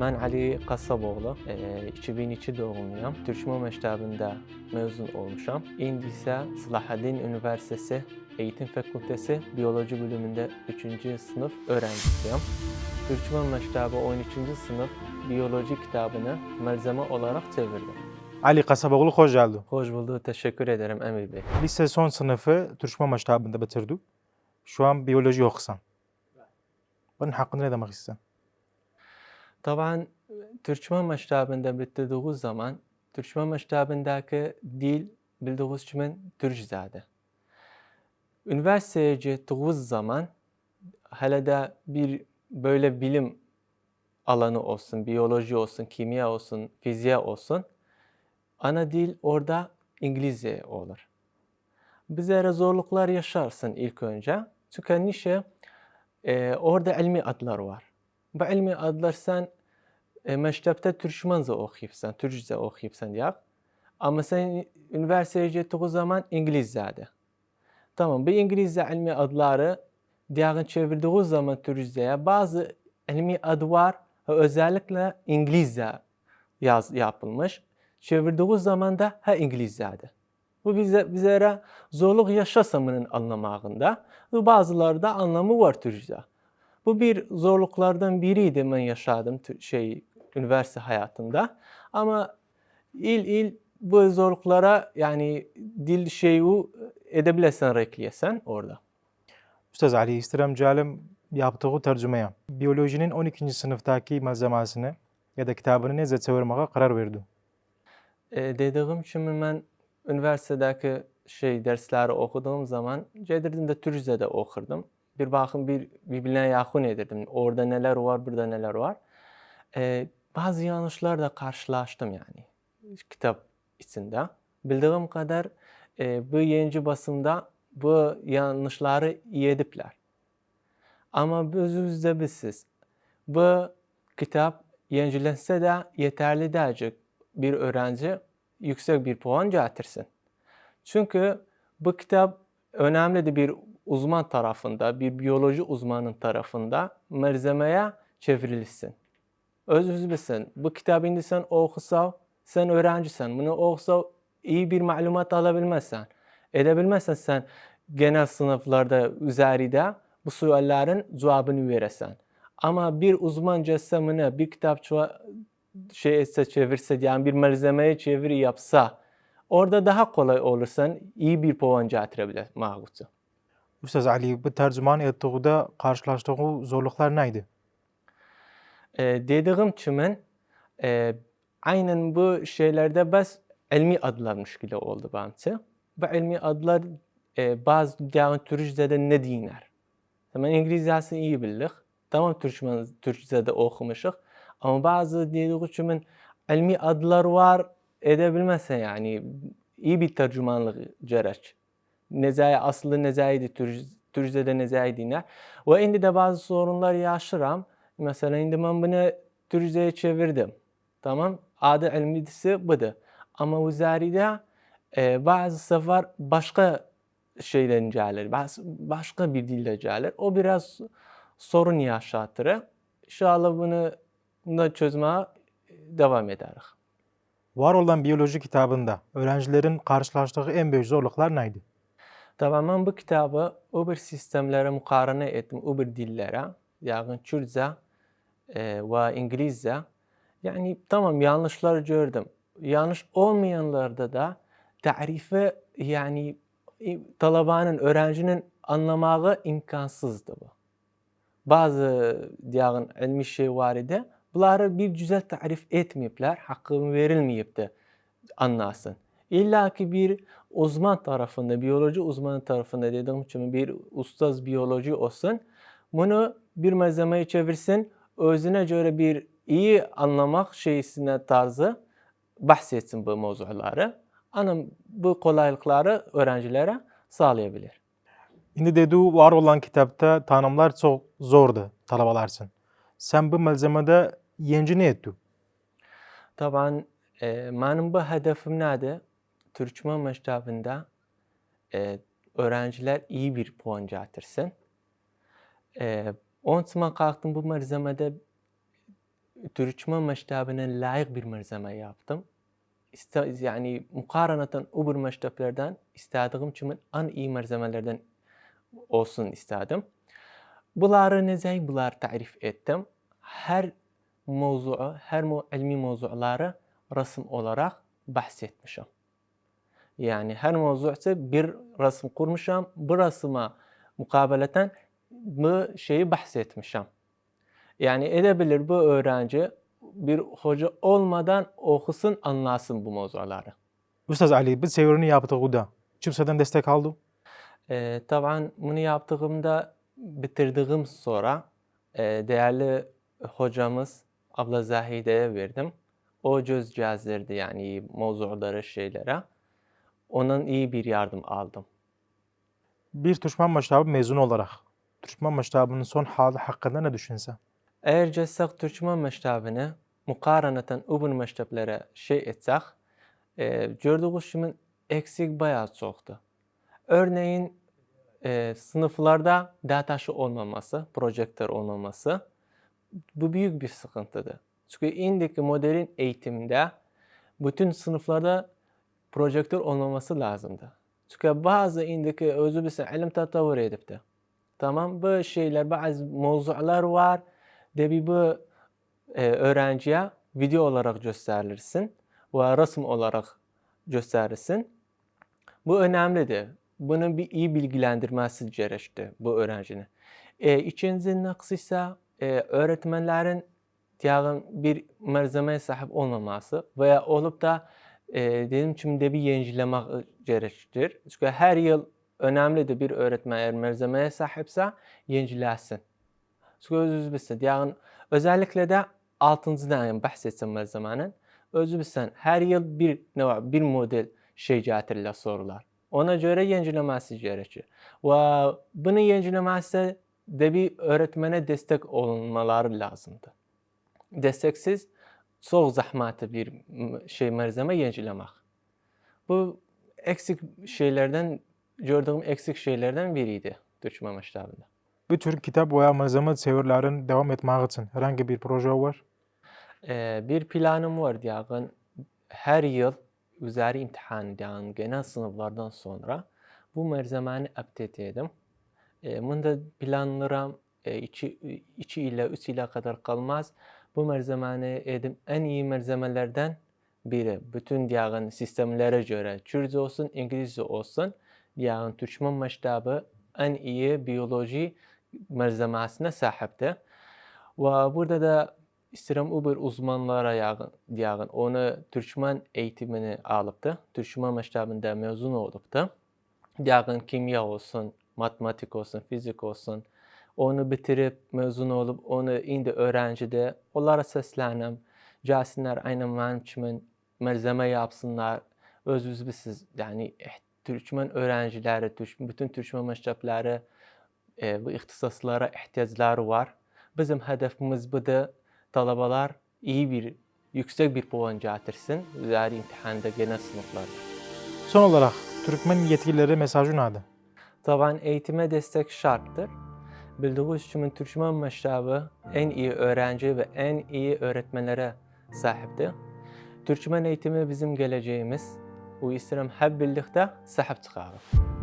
Ben Ali Kasaboğlu, eee, 2002 doğumluyum. Türkmen Meştabı'nda mezun olmuşum. Şimdi ise Salahaddin Üniversitesi Eğitim Fakültesi Biyoloji bölümünde 3. sınıf öğrencisiyim. Türkmen Meştabı 13. sınıf biyoloji kitabını malzeme olarak çevirdim. Ali Kasaboğlu hoş geldin. Hoş bulduk, teşekkür ederim Emir Bey. Lise son sınıfı Türkmen Meştabı'nda bitirdik. Şu an biyoloji okusan. Bunun hakkında ne demek istersin? Taban Türkmen meştabında bitirdiğiniz zaman Türkmen meştabındaki dil bildiğiniz için Türkçe'de. Üniversiteye gittiğiniz zaman hele de bir böyle bilim alanı olsun, biyoloji olsun, kimya olsun, fiziğe olsun ana dil orada İngilizce olur. Bize zorluklar yaşarsın ilk önce. Çünkü niçin? Ee, orada ilmi adlar var. Bu ilmi adlar sen e, mektepte Türkmence okuyupsan, Türkçe okuyupsan ya. Ama sen üniversiteye gittiğin zaman İngilizce'de. Tamam, bu İngilizce ilmi adları diğerini çevirdiğin zaman Türkçe'ye bazı ilmi adı var özellikle İngilizce yaz, yapılmış. Çevirdiğin zaman da ha İngilizce'de. Bu bize bizlere zorluk yaşasamının anlamakında ve bazıları da anlamı var Türkçe. Bu bir zorluklardan biriydi ben yaşadım şey üniversite hayatında. Ama il il bu zorluklara yani dil şeyi edebilirsen rekliyesen orada. Üstad Ali İstirem Calim yaptığı tercümeye biyolojinin 12. sınıftaki malzemesini ya da kitabını nece çevirmeye karar verdi. E, dediğim için ben üniversitedeki şey dersleri okuduğum zaman cedirdim de Türkçe'de okurdum. Bir bakın bir birbirine yakın edirdim. Orada neler var, burada neler var. E, bazı yanlışlarla karşılaştım yani kitap içinde. Bildiğim kadar e, bu yayıncı basında bu yanlışları iyi edipler. Ama özümüzde bizsiz. Bu kitap yenilense de yeterli değecek bir öğrenci yüksek bir puan getirsin. Çünkü bu kitap önemli de bir uzman tarafında, bir biyoloji uzmanın tarafında malzemeye çevrilsin. Öz bilsin. Bu kitabı indi sen okusa, sen öğrencisen. Bunu okusa iyi bir malumat alabilmezsen. Edebilmezsen sen genel sınıflarda üzerinde bu suallerin cevabını verirsen. Ama bir uzman cesamını bir kitap ço- şey etse çevirse yani bir malzemeye çeviri yapsa orada daha kolay olursan iyi bir puan getirebilir mağlutu. Üstad Ali bu tercüman ettiğinde karşılaştığı zorluklar neydi? E, dediğim çimen e, aynen bu şeylerde bas ilmi adlar müşkili oldu bence. Bu ilmi adlar e, bazı diğer Türkçe'de ne dinler? Tamam İngilizcesini iyi bildik. Tamam Türkmen, Türkçe'de okumuşuk. Ama bazı dediğim çimen ilmi adlar var edebilmezsen yani iyi bir tercümanlık gerek. Nezai aslı nezaydi Türkçe'de nezai dinler. Ve şimdi de bazı sorunlar yaşıram. Mesela şimdi ben bunu Türkçe'ye çevirdim. Tamam. Adı ilmisi budur. Ama üzerinde e, bazı sefer başka şeyden gelir. Başka bir dilde gelir. O biraz sorun yaşatır. İnşallah bunu da çözmeye devam ederiz. Var olan biyoloji kitabında öğrencilerin karşılaştığı en büyük zorluklar neydi? Tamamen bu kitabı öbür sistemlere mukarene ettim, öbür dillere. Yani Türkçe e, ve İngilizce. Yani tamam yanlışlar gördüm. Yanlış olmayanlarda da tarifi yani talabanın, öğrencinin anlamağı imkansızdı bu. Bazı diğer ilmi şey var idi. Bunları bir güzel tarif etmeyipler, hakkı verilmeyipti anlasın. İlla ki bir uzman tarafında, biyoloji uzmanı tarafında dediğim için bir ustaz biyoloji olsun. Bunu bir malzemeye çevirsin, özüne göre bir iyi anlamak şeysine tarzı bahsetsin bu mevzuları. Anam bu kolaylıkları öğrencilere sağlayabilir. Şimdi dediği var olan kitapta tanımlar çok zordu talabalar için. Sen bu malzemede yenici ne ettin? Taban e, benim bu hedefim nedir? Türkmen mektebinde e, öğrenciler iyi bir puan getirsin. E, onun için kalktım bu malzemede Türkmen meştabine layık bir malzeme yaptım. İste, yani mukaraneten öbür meştaplardan istediğim için en iyi malzemelerden olsun istedim. Bunları nezey bunlar tarif ettim. Her mevzuu, her ilmi mevzuları resim olarak bahsetmişim. Yani her mevzu ise bir resim kurmuşam. Bu resme mukabeleten bu şeyi bahsetmişim. Yani edebilir bu öğrenci bir hoca olmadan okusun, anlasın bu mevzuları. Ustaz Ali, biz çevirini yaptığında kimseden destek aldı? Ee, taban bunu yaptığımda bitirdiğim sonra e, değerli hocamız Abla Zahide'ye verdim. O göz gezdirdi yani mevzuları şeylere. Onun iyi bir yardım aldım. Bir Türkmen meştabı mezun olarak Türkmen meştabının son hali hakkında ne düşünsen? Eğer cessek Türkmen meştabını mukaraneten öbür meştablere şey etsek, e, gördüğümüz şeyin eksik bayağı çoktu. Örneğin e, sınıflarda dataşı olmaması, projektör olmaması bu büyük bir sıkıntıdır. Çünkü indiki modelin eğitiminde bütün sınıflarda projektör olmaması lazımdı. Çünkü bazı indiki özü bir ilim tatavvur edipti. Tamam bu şeyler bazı mevzular var. Debi bu e, öğrenciye video olarak gösterilirsin ve resim olarak gösterirsin. Bu önemlidir. Bunun bir iyi bilgilendirmesi gerekti bu öğrencinin. E, ikinci naks ise e, öğretmenlerin diyelim bir malzemeye sahip olmaması veya olup da e, dedim için de bir yenilemek gerektir. Çünkü her yıl önemlidir bir öğretmen eğer malzemeye sahipse yenilesin. Çünkü özünüz bilsin. Yani özellikle de 6. dönem bahsetsin malzemenin. Özü bilsin her yıl bir ne bir model şey getirirler sorular. Ona göre yenilemesi gerekir. Ve bunu yenilemesi de bir öğretmene destek olunmaları lazımdı. Desteksiz çok zahmetli bir şey malzeme yenilemek. Bu eksik şeylerden gördüğüm eksik şeylerden biriydi Türkmen meştabında. Bir tür kitap veya malzeme çevirilerin devam etmek için herhangi bir proje var? Ee, bir planım var yani her yıl üzeri imtihan yani genel sınavlardan sonra bu malzemeyi update edim. E, bunda planlarım 2 ile 3 ile kadar kalmaz. Bu malzemeyi edim en iyi malzemelerden biri. Bütün diğer sistemlere göre Türkçe olsun, İngilizce olsun. Yani Türkmen meştabı en iyi biyoloji malzemesine sahipti. Ve burada da isterim öbür uzmanlara yakın, yakın onu Türkmen eğitimini alıptı. Türkmen meştabında mezun oluptu. Yakın kimya olsun, matematik olsun, fizik olsun. Onu bitirip mezun olup onu indi öğrencide onlara seslenim. Gelsinler aynı benim için malzeme yapsınlar. Özünüz bilsiz yani Türkmen öğrencileri, bütün Türkmen meşrepleri e, bu ihtisaslara ihtiyaçları var. Bizim hedefimiz bu da talabalar iyi bir, yüksek bir puan getirsin. Üzeri imtihanda genel sınıflarda. Son olarak Türkmen yetkililere mesajı nedir? Taban eğitime destek şarttır. Bildiğiniz için Türkmen meştabı en iyi öğrenci ve en iyi öğretmenlere sahiptir. Türkmen eğitimi bizim geleceğimiz. Bu isterim hep birlikte sahip çıkalım.